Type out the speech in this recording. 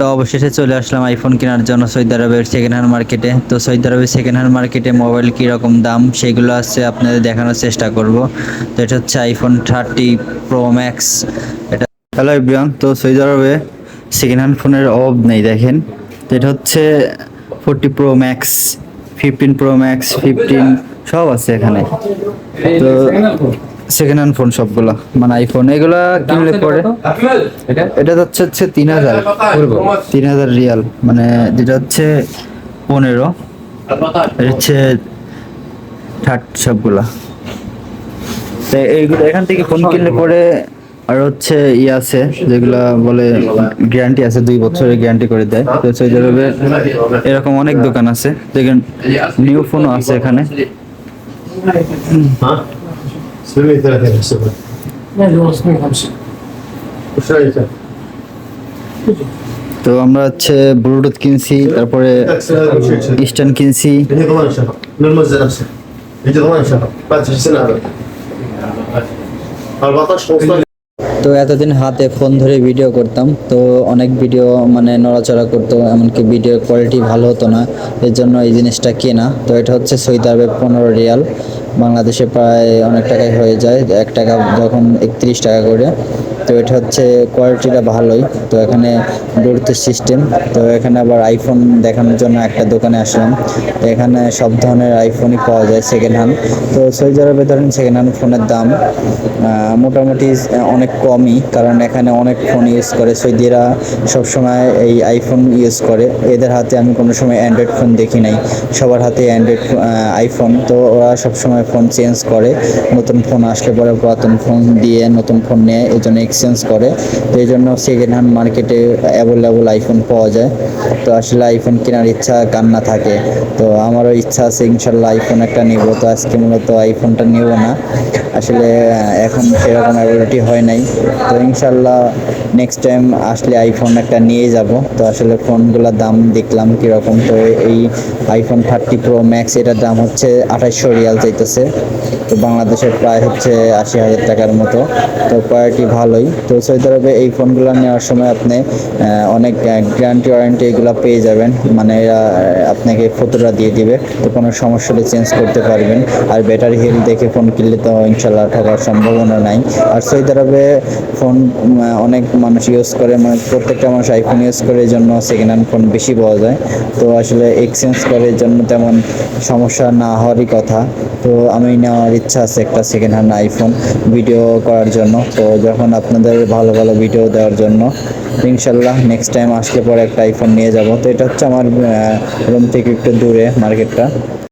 তো অবশেষে চলে আসলাম আইফোন কেনার জন্য সৌদি আরবের সেকেন্ড হ্যান্ড মার্কেটে তো সৌদি আরবের সেকেন্ড হ্যান্ড মার্কেটে মোবাইল কীরকম দাম? সেগুলো আছে, আপনাদের দেখানোর চেষ্টা করব। তো এটা হচ্ছে আইফোন থার্টি প্রো ম্যাক্স এটা হ্যালো ইব্রিয়ান তো সৌদি আরবে সেকেন্ড হ্যান্ড ফোনের অভাব নেই, দেখেন। তো এটা হচ্ছে forty pro max fifteen pro max fifteen সব আছে এখানে। তো সেকেন্ড হ্যান্ড ফোন সবগুলো মানে আইফোন এগুলা কিনলে পরে এটা? হচ্ছে হচ্ছে তিন হাজার তিন হাজার রিয়াল মানে যেটা হচ্ছে পনেরো। হচ্ছে থার্ড সবগুলা। তো এইগুলো এখান থেকে ফোন কিনলে পরে আর হচ্ছে ইয়ে আছে যেগুলা বলে গ্যারান্টি আছে দুই বছরের গ্যারান্টি করে দেয়। তো সৌদি আরবে এরকম অনেক দোকান আছে। দেখেন নিউ ফোনও আছে এখানে। ها 730 حسبها لا لا 550 وش رايك؟ তো আমরা হচ্ছে ব্লুটুথ কিনছি তারপরে اهم شيء كذا. স্ট্যান্ড কিনছি هي ضمان شهر من الموزع نفسه يجي ضمان شهر بعد ست سنه هذا 14 15 তো এতদিন হাতে ফোন ধরে ভিডিও করতাম তো অনেক ভিডিও মানে নড়াচড়া করতো এমনকি ভিডিওর কোয়ালিটি ভালো হতো না এর জন্য এই জিনিসটা কেনা তো এটা হচ্ছে সৌদি আরবে পনেরো রিয়াল বাংলাদেশে প্রায় অনেক টাকায় হয়ে যায়, এক টাকা যখন একত্রিশ টাকা করে। তো এটা হচ্ছে কোয়ালিটিটা ভালোই। তো এখানে ব্লুটুথ সিস্টেম তো এখানে আবার আইফোন দেখানোর জন্য একটা দোকানে আসলাম। তো এখানে সব ধরনের আইফোনই পাওয়া যায় সেকেন্ড হ্যান্ড তো সৌদি আরবে ধরেন সেকেন্ড হ্যান্ড ফোনের দাম মোটামুটি অনেক কমই। কারণ এখানে অনেক ফোন ইউজ করে। সৌদিরা সবসময় এই আইফোন ইউজ করে। এদের হাতে আমি কোনো সময় অ্যান্ড্রয়েড ফোন দেখি নাই। সবার হাতে অ্যান্ড্রয়েড আইফোন তো ওরা সবসময় ফোন চেঞ্জ করে, নতুন ফোন আসলে পরে পুরাতন ফোন দিয়ে নতুন ফোন নেয় এই জন্য এক্সচেঞ্জ করে। তো এই জন্য সেকেন্ড হ্যান্ড মার্কেটে অ্যাভেলেবল আইফোন পাওয়া যায়। তো আসলে আইফোন কেনার ইচ্ছা কান্না থাকে। তো আমারও ইচ্ছা আছে ইনশাল্লাহ আইফোন একটা নিব। তো আজকে মূলত আইফোনটা নেব না। আসলে এখন সেরকম অ্যাবিলিটি হয় নাই। তো ইনশাল্লাহ নেক্সট টাইম আসলে আইফোন একটা নিয়ে যাব। তো আসলে ফোনগুলোর দাম দেখলাম কীরকম। তো এই আইফোন থার্টি প্রো ম্যাক্স এটার দাম হচ্ছে আঠাশশো রিয়াল চাইতেছে। তো বাংলাদেশের প্রায় হচ্ছে আশি হাজার টাকার মতো। তো কোয়ালিটি ভালোই। তো সৌদি আরবে, এই ফোনগুলো নেওয়ার সময় আপনি অনেক গ্যারান্টি ওয়ারেন্টি এগুলো পেয়ে যাবেন। মানে এরা, আপনাকে ফটোটা দিয়ে দিবে। তো কোনো সমস্যা হলে চেঞ্জ করতে পারবেন। আর ব্যাটারি হেলথ দেখে ফোন কিনলে তো ইনশাল্লাহ ঠকার সম্ভাবনা নাই। আর সৌদি আরবে ফোন অনেক মানুষ ইউজ করে মানে প্রত্যেকটা মানুষ আইফোন ইউজ করে, এই জন্য সেকেন্ড হ্যান্ড ফোন বেশি পাওয়া যায়। তো আসলে এক্সচেঞ্জ করে এর জন্য তেমন সমস্যা না হওয়ারই কথা। তো আমি নেওয়ার ইচ্ছা আছে একটা সেকেন্ড হ্যান্ড আইফোন ভিডিও করার জন্য। তো যখন আপনাদের ভালো ভালো ভিডিও দেওয়ার জন্য ইনশাল্লাহ নেক্সট টাইম আসলে পরে একটা আইফোন নিয়ে যাব। তো এটা হচ্ছে আমার রুম থেকে একটু দূরে মার্কেটটা